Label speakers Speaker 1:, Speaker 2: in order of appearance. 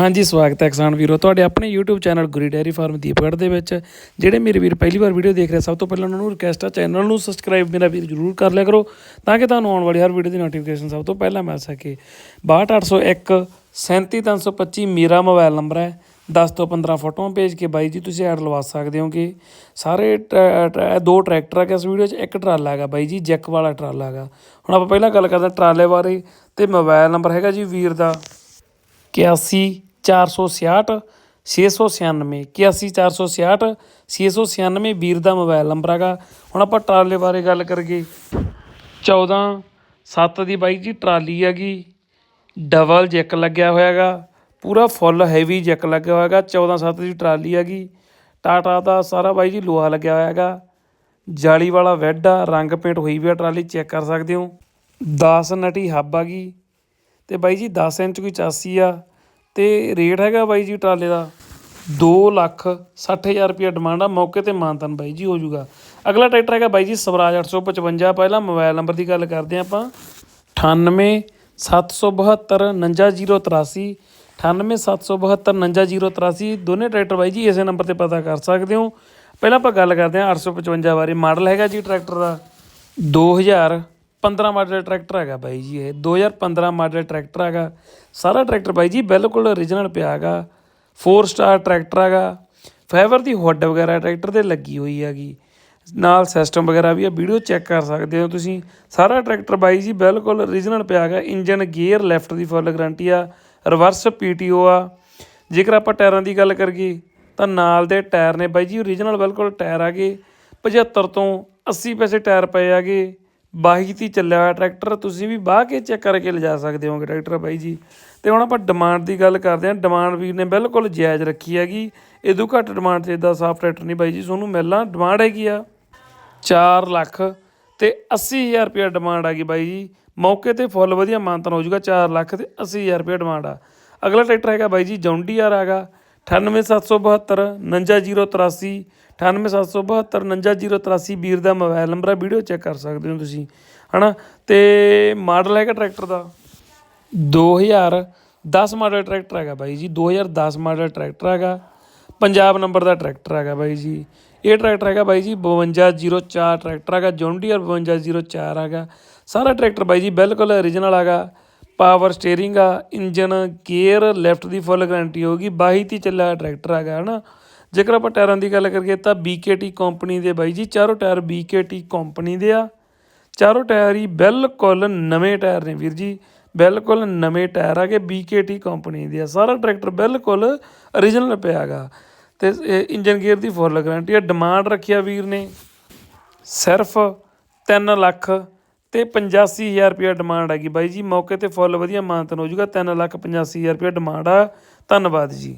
Speaker 1: ਹਾਂਜੀ, ਸਵਾਗਤ ਹੈ ਕਿਸਾਨ ਵੀਰੋ। ਤੁਹਾਡੇ ਆਪਣੇ YouTube channel Guri dairy farm Deepgarh ਦੇ ਵਿੱਚ, ਜਿਹੜੇ ਮੇਰੇ ਵੀਰ ਪਹਿਲੀ ਵਾਰ ਵੀਡੀਓ ਦੇਖ ਰਹੇ ਸਭ ਤੋਂ ਪਹਿਲਾਂ ਉਹਨਾਂ ਨੂੰ ਰਿਕਵੈਸਟ ਆ, ਚੈਨਲ ਨੂੰ ਸਬਸਕ੍ਰਾਈਬ ਮੇਰਾ ਵੀਰ ਜਰੂਰ ਕਰ ਲਿਆ ਕਰੋ, ਤਾਂ ਕਿ ਤੁਹਾਨੂੰ ਆਉਣ ਵਾਲੀ ਹਰ ਵੀਡੀਓ ਦੀ ਨੋਟੀਫਿਕੇਸ਼ਨ ਸਭ ਤੋਂ ਪਹਿਲਾਂ ਮਿਲ ਸਕੇ। 62801 37325 ਮੇਰਾ ਮੋਬਾਈਲ ਨੰਬਰ ਹੈ। 10 ਤੋਂ 15 ਫੋਟੋਆਂ ਭੇਜ ਕੇ ਬਾਈ ਜੀ, ਤੁਸੀਂ ਐਡ ਲਵਾ ਸਕਦੇ ਹੋਗੇ। ਸਾਰੇ ਟ- ਟ- ਦੋ ਟਰੈਕਟਰ ਆ ਇਸ ਵੀਡੀਓ 'ਚ ਇੱਕ ਟਰਾਲਾ ਹੈਗਾ ਬਾਈ ਜੀ, ਜੈਕ ਵਾਲਾ ਟਰਾਲਾ ਹੈਗਾ। ਹੁਣ ਆਪਾਂ ਪਹਿਲਾਂ ਗੱਲ ਕਰਦੇ ਹਾਂ ਟਰਾਲੇ ਬਾਰੇ, ਤੇ ਮੋਬਾਈਲ ਨੰਬਰ ਹੈਗਾ ਜੀ ਵੀਰ ਦਾ 81 466 696 81 466 696 ਵੀਰ ਦਾ ਮੋਬਾਈਲ ਨੰਬਰ ਹੈਗਾ। ਹੁਣ ਆਪਾਂ ਟਰਾਲੇ ਬਾਰੇ ਗੱਲ ਕਰੀਏ। 14 7 ਦੀ ਬਾਈ ਜੀ ਟਰਾਲੀ ਹੈਗੀ ਡਬਲ ਜੈਕ ਲੱਗਿਆ ਹੋਇਆ ਹੈਗਾ, ਪੂਰਾ ਫੁੱਲ ਹੈਵੀ ਜੈਕ ਲੱਗਿਆ ਹੋਇਆ ਹੈਗਾ 14 7 ਦੀ ਟਰਾਲੀ ਹੈਗੀ, ਟਾਟਾ ਦਾ ਸਾਰਾ ਬਾਈ ਜੀ ਲੋਹਾ ਲੱਗਿਆ ਹੋਇਆ ਹੈਗਾ, ਜਾਲੀ ਵਾਲਾ ਵੈੱਡ ਆ, ਰੰਗ ਪੇਂਟ ਹੋਈ ਵੀ ਆ ਟਰਾਲੀ ਚੈੱਕ ਕਰ ਸਕਦੇ ਹੋ। 10 ਨਟੀ ਹੱਬ ਆ ਗਈ ਤੇ ਬਾਈ ਜੀ 10 ਇੰਚ ਕੋਈ ਚਾਸੀ ਆ ਅਤੇ ਰੇਟ ਹੈਗਾ ਬਾਈ ਜੀ ਟਰਾਲੇ ਦਾ ਦੋ ਲੱਖ ਸੱਠ ਹਜ਼ਾਰ ਰੁਪਈਆ ਡਿਮਾਂਡ ਆ, ਮੌਕੇ ਤੇ ਮਾਨਤਨ ਬਾਈ ਜੀ ਹੋ ਜਾਊਗਾ। ਅਗਲਾ ਟਰੈਕਟਰ ਹੈਗਾ ਬਾਈ ਜੀ ਸਵਰਾਜ 855 ਪਹਿਲਾਂ ਮੋਬਾਈਲ ਨੰਬਰ ਦੀ ਗੱਲ ਕਰਦੇ ਹਾਂ ਆਪਾਂ। 98 772 59083 98 772 59083 ਦੋਨੇ ਟਰੈਕਟਰ ਬਾਈ ਜੀ ਇਸੇ ਨੰਬਰ ਤੇ ਪਤਾ ਕਰ ਸਕਦੇ ਹੋ। ਪਹਿਲਾਂ ਆਪਾਂ ਗੱਲ ਕਰਦੇ ਹਾਂ 855 ਬਾਰੇ, ਮਾਡਲ ਹੈਗਾ ਜੀ ਟਰੈਕਟਰ ਦਾ। 2015 ਮਾਡਲ ਟਰੈਕਟਰ ਹੈਗਾ ਬਾਈ ਜੀ ਇਹ। 2015 ਮਾਡਲ ਟਰੈਕਟਰ ਹੈਗਾ। ਸਾਰਾ ਟਰੈਕਟਰ ਬਾਈ ਜੀ ਬਿਲਕੁਲ origignal ਪਿਆ ਹੈਗਾ। 4 ਸਟਾਰ ਟਰੈਕਟਰ ਹੈਗਾ। ਫਾਈਬਰ ਦੀ ਹੁੱਡ ਵਗੈਰਾ ਟਰੈਕਟਰ ਤੇ ਲੱਗੀ ਹੋਈ ਹੈਗੀ। ਨਾਲ ਸਿਸਟਮ ਵਗੈਰਾ ਵੀ ਆ ਵੀਡੀਓ ਚੈੱਕ ਕਰ ਸਕਦੇ ਹੋ ਤੁਸੀਂ। ਸਾਰਾ ਟਰੈਕਟਰ ਬਾਈ ਜੀ ਬਿਲਕੁਲ origignal ਪਿਆ ਹੈਗਾ। ਇੰਜਨ ਗੀਅਰ ਲੈਫਟ ਦੀ ਫੁੱਲ ਗਾਰੰਟੀ ਆ। ਰਿਵਰਸ ਪੀਟੀਓ ਆ। ਜੇਕਰ ਆਪਾਂ ਟਾਇਰਾਂ ਦੀ ਗੱਲ ਕਰੀਏ, ਤਾਂ ਨਾਲ ਦੇ ਟਾਇਰ ਨੇ ਬਾਈ ਜੀ origignal ਬਿਲਕੁਲ ਟਾਇਰ ਆਗੇ 75 ਤੋਂ 80 ਪੈਸੇ ਟਾਇਰ ਪਏ ਆਗੇ ਬਾਹੀ 'ਤੇ ਚੱਲਿਆ ਹੋਇਆ ਟਰੈਕਟਰ, ਤੁਸੀਂ ਵੀ ਬਾਹ ਕੇ ਚੈੱਕ ਕਰਕੇ ਲਿਜਾ ਸਕਦੇ ਹੋਗੇ ਟਰੈਕਟਰ ਬਾਈ ਜੀ। ਤੇ ਹੁਣ ਆਪਾਂ ਡਿਮਾਂਡ ਦੀ ਗੱਲ ਕਰਦੇ ਹਾਂ। ਡਿਮਾਂਡ ਵੀਰ ਨੇ ਬਿਲਕੁਲ ਜਾਇਜ਼ ਰੱਖੀ ਹੈਗੀ। ਇਦੋਂ ਘੱਟ ਡਿਮਾਂਡ 'ਚ ਇਦਾਂ ਸਾਫ਼ ਟਰੈਕਟਰ ਨਹੀਂ ਬਾਈ ਜੀ। ਤੁਹਾਨੂੰ ਮਿਲਣਾ ਡਿਮਾਂਡ ਹੈਗੀ ਆ। 4 ਲੱਖ ਤੇ 80000 ਰੁਪਏ ਡਿਮਾਂਡ ਆ ਗਈ ਬਾਈ ਜੀ। ਮੌਕੇ ਤੇ ਫੁੱਲ ਵਧੀਆ ਮਾਨਤਨ ਹੋ ਜਾਊਗਾ। 4 ਲੱਖ ਤੇ 80000 ਰੁਪਏ ਡਿਮਾਂਡ ਆ। ਅਗਲਾ ਟਰੈਕਟਰ ਹੈਗਾ ਬਾਈ ਜੀ, ਜੌਂਡੀਆਰ ਹੈਗਾ। 98772 59083 98772 59083 ਵੀਰ ਦਾ ਮੋਬਾਈਲ ਨੰਬਰ ਆ, ਵੀਡੀਓ ਚੈੱਕ ਕਰ ਸਕਦੇ ਹੋ ਤੁਸੀਂ, ਹਨਾ? ਤੇ ਮਾਡਲ ਹੈਗਾ ਟਰੈਕਟਰ ਦਾ? 2010 ਮਾਡਲ ਟਰੈਕਟਰ ਹੈਗਾ ਬਾਈ ਜੀ 2010 ਮਾਡਲ ਟਰੈਕਟਰ ਹੈਗਾ, ਪੰਜਾਬ ਨੰਬਰ ਦਾ ਟਰੈਕਟਰ ਹੈਗਾ ਬਾਈ ਜੀ, ਇਹ ਟਰੈਕਟਰ ਹੈਗਾ ਬਾਈ ਜੀ 5204 ਟਰੈਕਟਰ ਹੈਗਾ, ਜੌਂਡੀਅਰ 5204 ਹੈਗਾ, ਸਾਰਾ ਟਰੈਕਟਰ ਬਾਈ ਜੀ ਬਿਲਕੁਲ origignal ਹੈਗਾ ਪਾਵਰ ਸਟੀਅਰਿੰਗ ਆ, ਇੰਜਨ ਗੇਅਰ ਲੈਫਟ ਦੀ ਫੁੱਲ ਗਾਰੰਟੀ ਹੋਗੀ 22 ਤੀ ਚੱਲਿਆ ਹੋਇਆ ਟਰੈਕਟਰ ਹੈਗਾ ਹਨਾ? ਜੇਕਰ ਆਪਾਂ ਟਾਇਰਾਂ ਦੀ ਗੱਲ ਕਰੀਏ ਤਾਂ BKT ਕੰਪਨੀ ਦੇ ਬਾਈ ਜੀ, ਚਾਰੋਂ ਟਾਇਰ BKT ਕੰਪਨੀ ਦੇ ਆ। ਚਾਰੋਂ ਟਾਇਰ ਹੀ ਬਿਲਕੁਲ ਨਵੇਂ ਟਾਇਰ ਨੇ ਵੀਰ ਜੀ, ਬਿਲਕੁਲ ਨਵੇਂ ਟਾਇਰ ਆ ਕੇ BKT ਕੰਪਨੀ ਦੇ ਆ। ਸਾਰਾ ਟਰੈਕਟਰ ਬਿਲਕੁਲ origignal ਪਿਆ ਹੈਗਾ। ਤੇ ਇੰਜਨ ਗੇਅਰ ਦੀ ਫੁੱਲ ਗਾਰੰਟੀ ਆ ਡਿਮਾਂਡ ਰੱਖਿਆ ਵੀਰ ਨੇ, ਸਿਰਫ 3 ਲੱਖ ਤੇ 85000 ਰੁਪਏ ਡਿਮਾਂਡ ਹੈਗੀ ਬਾਈ ਜੀ, ਮੌਕੇ ਤੇ ਫੁੱਲ ਵਧੀਆ ਮਾਨਤਨ ਹੋ ਜਾਊਗਾ। 3 ਲੱਖ 85000 ਰੁਪਏ ਡਿਮਾਂਡ ਆ। ਧੰਨਵਾਦ ਜੀ।